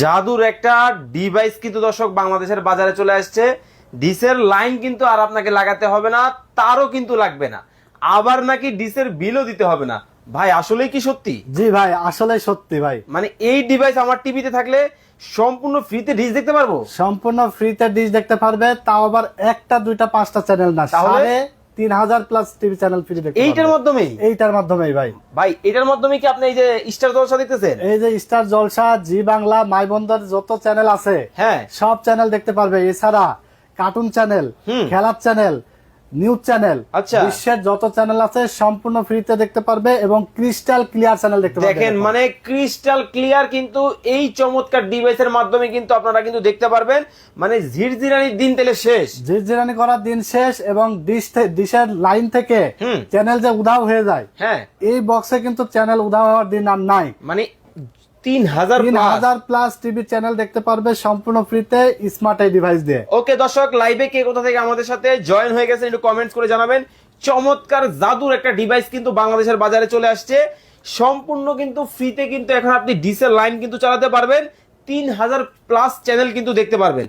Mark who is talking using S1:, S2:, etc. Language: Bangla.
S1: জাদুর একটা ডিভাইস কিন্তু দর্শক বাংলাদেশের বাজারে চলে আসছে। ডিসের লাইন কিন্তু আর আপনাকে লাগাতে হবে না তারও কিন্তু লাগবে না। আবার নাকি ডিসের বিলও দিতে হবে না। ভাই আসলেই কি সত্যি?
S2: জি ভাই আসলে সত্যি ভাই।
S1: মানে এই ডিভাইস আমার টিভিতে থাকলে সম্পূর্ণ ফ্রিতে ডিস দেখতে পারব?
S2: সম্পূর্ণ ফ্রিতে ডিশ দেখতে পারবে তাও আবার একটা দুইটা পাঁচটা চ্যানেল না
S1: তাহলে?
S2: তিন হাজার প্লাস টিভি চ্যানেল ফ্রি দেখতে
S1: এইটার মাধ্যমেই?
S2: এইটার মাধ্যমেই ভাই।
S1: ভাই এটার মাধ্যমে কি আপনি এই যে স্টার জলসা
S2: এই যে স্টার জলসা জি বাংলা মাই যত চ্যানেল আছে
S1: হ্যাঁ।
S2: সব চ্যানেল দেখতে পারবে। এছাড়া কার্টুন চ্যানেল। খেলার চ্যানেল নিউজ চ্যানেল।
S1: আচ্ছা।
S2: বিশ্বের যত চ্যানেল আছে সম্পূর্ণ ফ্রিতে দেখতে পারবে এবং ক্রিস্টাল ক্লিয়ার চ্যানেল দেখতে পারবে
S1: দেখেন মানে ক্রিস্টাল ক্লিয়ার কিন্তু এই চমৎকার ডিভাইসের মাধ্যমে কিন্তু আপনারা কিন্তু দেখতে পারবেন। মানে ঝিরঝিরানির দিন তেলে শেষ।
S2: জিরজিরানি করার দিন শেষ এবং ডিশ ডিশের লাইন থেকে চ্যানেল যে উধাও হয়ে যায়
S1: হ্যাঁ।
S2: এই বক্সে কিন্তু চ্যানেল উধাও হওয়ার দিন আর নাই।
S1: মানে তিন
S2: হাজার প্লাস টিভি চ্যানেল দেখতে পারবে সম্পূর্ণ ফ্রিতে স্মার্ট এই ডিভাইস দিয়ে।
S1: ওকে দর্শক লাইভে কে কোথা থেকে আমাদের সাথে জয়েন হয়ে গেছেন একটু কমেন্টস করে জানাবেন। চমৎকার জাদুর একটা ডিভাইস কিন্তু বাংলাদেশের বাজারে চলে আসছে। সম্পূর্ণ কিন্তু ফ্রিতে কিন্তু এখন আপনি ডিসেল লাইন কিন্তু চালাতে পারবেন। তিন হাজার প্লাস চ্যানেল কিন্তু দেখতে পারবেন।